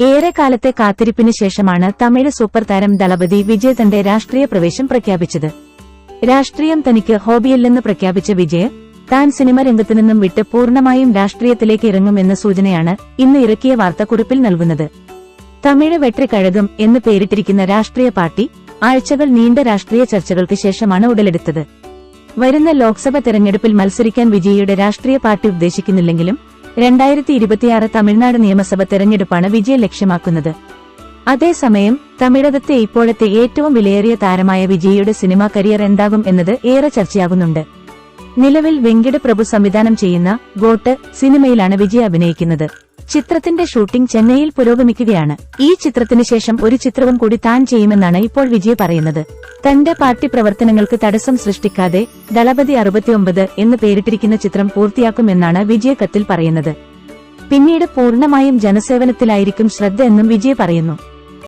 ഏറെക്കാലത്തെ കാത്തിരിപ്പിന് ശേഷമാണ് തമിഴ് സൂപ്പർ താരം ദളപതി വിജയ് തന്റെ രാഷ്ട്രീയ പ്രവേശം പ്രഖ്യാപിച്ചത്. രാഷ്ട്രീയം തനിക്ക് ഹോബിയല്ലെന്ന് പ്രഖ്യാപിച്ച വിജയ് താൻ സിനിമ രംഗത്തു നിന്നും വിട്ട് പൂർണമായും രാഷ്ട്രീയത്തിലേക്ക് ഇറങ്ങുമെന്ന സൂചനയാണ് ഇന്ന് ഇറക്കിയ വാർത്താക്കുറിപ്പിൽ നൽകുന്നത്. തമിഴ് വെട്രിക്കഴകം എന്ന് പേരിട്ടിരിക്കുന്ന രാഷ്ട്രീയ പാർട്ടി ആഴ്ചകൾ നീണ്ട രാഷ്ട്രീയ ചർച്ചകൾക്ക് ശേഷമാണ് ഉടലെടുത്തത്. വരുന്ന ലോക്സഭ തെരഞ്ഞെടുപ്പിൽ മത്സരിക്കാൻ വിജയിയുടെ രാഷ്ട്രീയ പാർട്ടി ഉദ്ദേശിക്കുന്നില്ലെങ്കിലും രണ്ടായിരത്തി ഇരുപത്തിയാറ് തമിഴ്നാട് നിയമസഭ തെരഞ്ഞെടുപ്പാണ് വിജയം ലക്ഷ്യമാക്കുന്നത് അതേസമയം തമിഴകത്തെ ഇപ്പോഴത്തെ ഏറ്റവും വിലയേറിയ താരമായ വിജയിയുടെ സിനിമാ കരിയർ എന്താകും എന്നത് ഏറെ ചർച്ചയാകുന്നുണ്ട്. നിലവിൽ വെങ്കിട പ്രഭു സംവിധാനം ചെയ്യുന്ന ഗോട്ട് സിനിമയിലാണ് വിജയ് അഭിനയിക്കുന്നത്. ചിത്രത്തിന്റെ ഷൂട്ടിംഗ് ചെന്നൈയിൽ പുരോഗമിക്കുകയാണ്. ഈ ചിത്രത്തിന് ശേഷം ഒരു ചിത്രവും കൂടി താൻ ചെയ്യുമെന്നാണ് ഇപ്പോൾ വിജയ് പറയുന്നത്. തന്റെ പാർട്ടി പ്രവർത്തനങ്ങൾക്ക് തടസ്സം സൃഷ്ടിക്കാതെ ദളപതി അറുപത്തിയൊമ്പത് എന്ന് പേരിട്ടിരിക്കുന്ന ചിത്രം പൂർത്തിയാക്കുമെന്നാണ് വിജയ് കത്തിൽ പറയുന്നത്. പിന്നീട് പൂർണമായും ജനസേവനത്തിലായിരിക്കും ശ്രദ്ധ എന്നും വിജയ് പറയുന്നു.